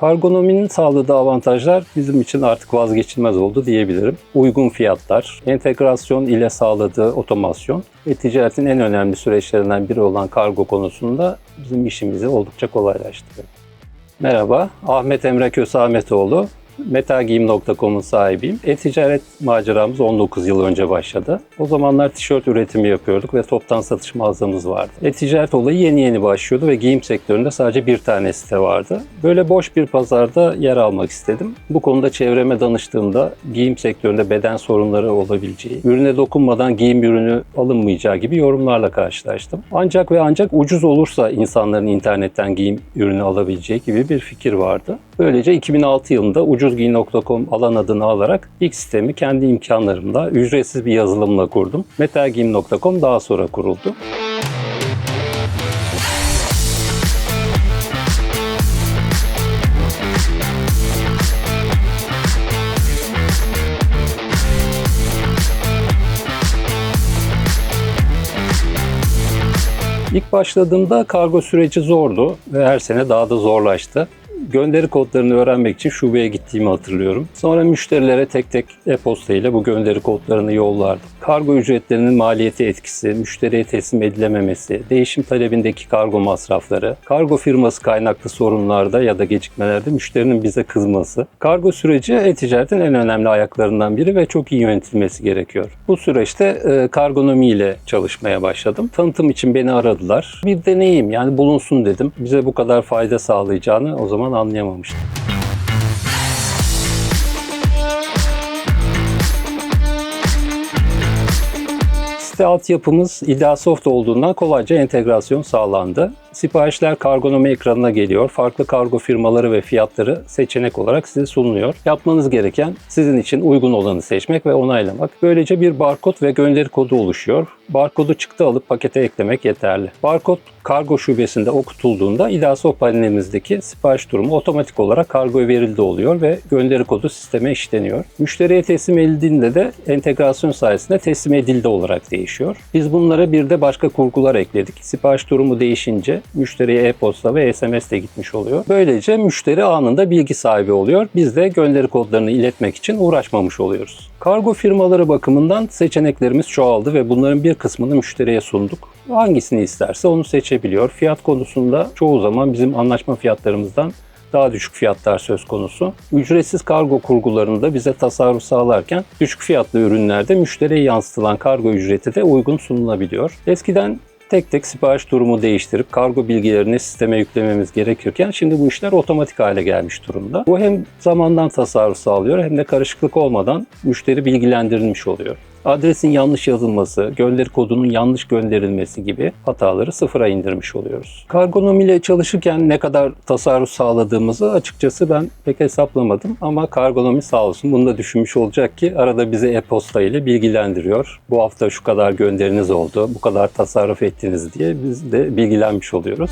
Kargonominin sağladığı avantajlar bizim için artık vazgeçilmez oldu diyebilirim. Uygun fiyatlar, entegrasyon ile sağladığı otomasyon ve ticaretin en önemli süreçlerinden biri olan kargo konusunda bizim işimizi oldukça kolaylaştırıyor. Merhaba, Ahmet Emre Köseahmetoğlu. Metagiyim.com'un sahibiyim. E-ticaret maceramız 19 yıl önce başladı. O zamanlar tişört üretimi yapıyorduk ve toptan satış mağazamız vardı. E-ticaret olayı yeni yeni başlıyordu ve giyim sektöründe sadece bir tane site vardı. Böyle boş bir pazarda yer almak istedim. Bu konuda çevreme danıştığımda giyim sektöründe beden sorunları olabileceği, ürüne dokunmadan giyim ürünü alınmayacağı gibi yorumlarla karşılaştım. Ancak ve ancak ucuz olursa insanların internetten giyim ürünü alabileceği gibi bir fikir vardı. Böylece 2006 yılında ucuzgiyin.com alan adını alarak ilk sistemi kendi imkanlarımla ücretsiz bir yazılımla kurdum. Metagiyim.com daha sonra kuruldu. İlk başladığımda kargo süreci zordu ve her sene daha da zorlaştı gönderi kodlarını öğrenmek için şubeye gittiğimi hatırlıyorum. Sonra müşterilere tek tek e-posta ile bu gönderi kodlarını yollardım. Kargo ücretlerinin maliyeti etkisi, müşteriye teslim edilememesi, değişim talebindeki kargo masrafları, kargo firması kaynaklı sorunlarda ya da gecikmelerde müşterinin bize kızması. Kargo süreci e-ticaretin en önemli ayaklarından biri ve çok iyi yönetilmesi gerekiyor. Bu süreçte e, kargonomi ile çalışmaya başladım. Tanıtım için beni aradılar. Bir deneyim yani bulunsun dedim. Bize bu kadar fayda sağlayacağını o zaman anlayamamıştım. Site altyapımız Ideasoft olduğundan kolayca entegrasyon sağlandı. Siparişler kargonomi ekranına geliyor. Farklı kargo firmaları ve fiyatları seçenek olarak size sunuluyor. Yapmanız gereken sizin için uygun olanı seçmek ve onaylamak. Böylece bir barkod ve gönderi kodu oluşuyor. Barkodu çıktı alıp pakete eklemek yeterli. Barkod kargo şubesinde okutulduğunda İDASO panelimizdeki sipariş durumu otomatik olarak kargoya verildi oluyor ve gönderi kodu sisteme işleniyor. Müşteriye teslim edildiğinde de entegrasyon sayesinde teslim edildi olarak değişiyor. Biz bunlara bir de başka kurgular ekledik. Sipariş durumu değişince müşteriye e-posta ve SMS de gitmiş oluyor. Böylece müşteri anında bilgi sahibi oluyor. Biz de gönderi kodlarını iletmek için uğraşmamış oluyoruz. Kargo firmaları bakımından seçeneklerimiz çoğaldı ve bunların bir kısmını müşteriye sunduk. Hangisini isterse onu seçebiliyor. Fiyat konusunda çoğu zaman bizim anlaşma fiyatlarımızdan daha düşük fiyatlar söz konusu. Ücretsiz kargo kurgularında bize tasarruf sağlarken düşük fiyatlı ürünlerde müşteriye yansıtılan kargo ücreti de uygun sunulabiliyor. Eskiden tek tek sipariş durumu değiştirip kargo bilgilerini sisteme yüklememiz gerekirken şimdi bu işler otomatik hale gelmiş durumda. Bu hem zamandan tasarruf sağlıyor hem de karışıklık olmadan müşteri bilgilendirilmiş oluyor adresin yanlış yazılması, gönderi kodunun yanlış gönderilmesi gibi hataları sıfıra indirmiş oluyoruz. Kargonomi ile çalışırken ne kadar tasarruf sağladığımızı açıkçası ben pek hesaplamadım ama Kargonomi sağ olsun bunu da düşünmüş olacak ki arada bize e-posta ile bilgilendiriyor. Bu hafta şu kadar gönderiniz oldu, bu kadar tasarruf ettiniz diye biz de bilgilenmiş oluyoruz.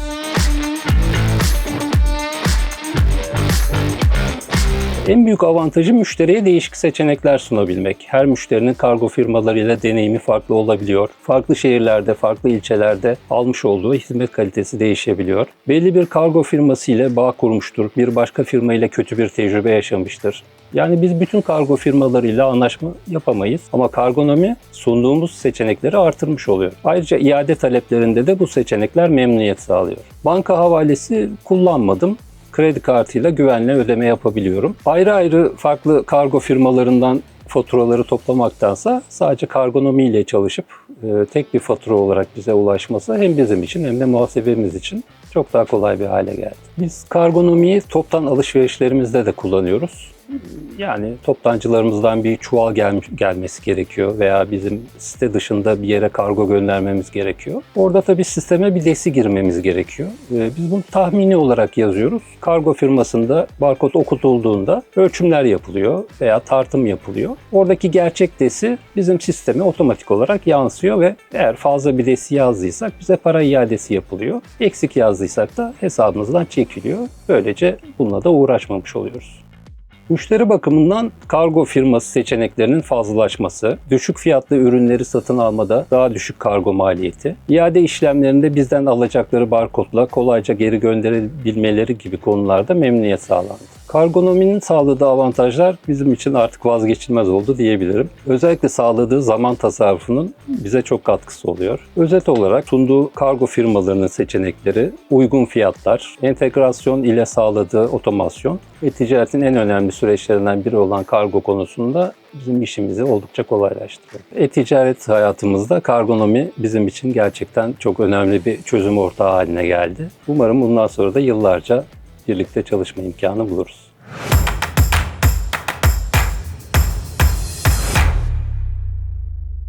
En büyük avantajı müşteriye değişik seçenekler sunabilmek. Her müşterinin kargo firmalarıyla deneyimi farklı olabiliyor. Farklı şehirlerde, farklı ilçelerde almış olduğu hizmet kalitesi değişebiliyor. Belli bir kargo firması ile bağ kurmuştur. Bir başka firma ile kötü bir tecrübe yaşamıştır. Yani biz bütün kargo firmalarıyla anlaşma yapamayız ama kargonomi sunduğumuz seçenekleri artırmış oluyor. Ayrıca iade taleplerinde de bu seçenekler memnuniyet sağlıyor. Banka havalesi kullanmadım kredi kartıyla güvenle ödeme yapabiliyorum. Ayrı ayrı farklı kargo firmalarından faturaları toplamaktansa sadece kargonomi ile çalışıp e, tek bir fatura olarak bize ulaşması hem bizim için hem de muhasebemiz için çok daha kolay bir hale geldi. Biz kargonomiyi toptan alışverişlerimizde de kullanıyoruz yani toptancılarımızdan bir çuval gel gelmesi gerekiyor veya bizim site dışında bir yere kargo göndermemiz gerekiyor. Orada tabii sisteme bir desi girmemiz gerekiyor. Ee, biz bunu tahmini olarak yazıyoruz. Kargo firmasında barkod okutulduğunda ölçümler yapılıyor veya tartım yapılıyor. Oradaki gerçek desi bizim sisteme otomatik olarak yansıyor ve eğer fazla bir desi yazdıysak bize para iadesi yapılıyor. Eksik yazdıysak da hesabımızdan çekiliyor. Böylece bununla da uğraşmamış oluyoruz. Müşteri bakımından kargo firması seçeneklerinin fazlalaşması, düşük fiyatlı ürünleri satın almada daha düşük kargo maliyeti, iade işlemlerinde bizden alacakları barkodla kolayca geri gönderebilmeleri gibi konularda memnuniyet sağlandı. Kargonominin sağladığı avantajlar bizim için artık vazgeçilmez oldu diyebilirim. Özellikle sağladığı zaman tasarrufunun bize çok katkısı oluyor. Özet olarak sunduğu kargo firmalarının seçenekleri, uygun fiyatlar, entegrasyon ile sağladığı otomasyon ve ticaretin en önemli süreçlerinden biri olan kargo konusunda bizim işimizi oldukça kolaylaştırıyor. E-ticaret hayatımızda kargonomi bizim için gerçekten çok önemli bir çözüm ortağı haline geldi. Umarım bundan sonra da yıllarca birlikte çalışma imkanı buluruz.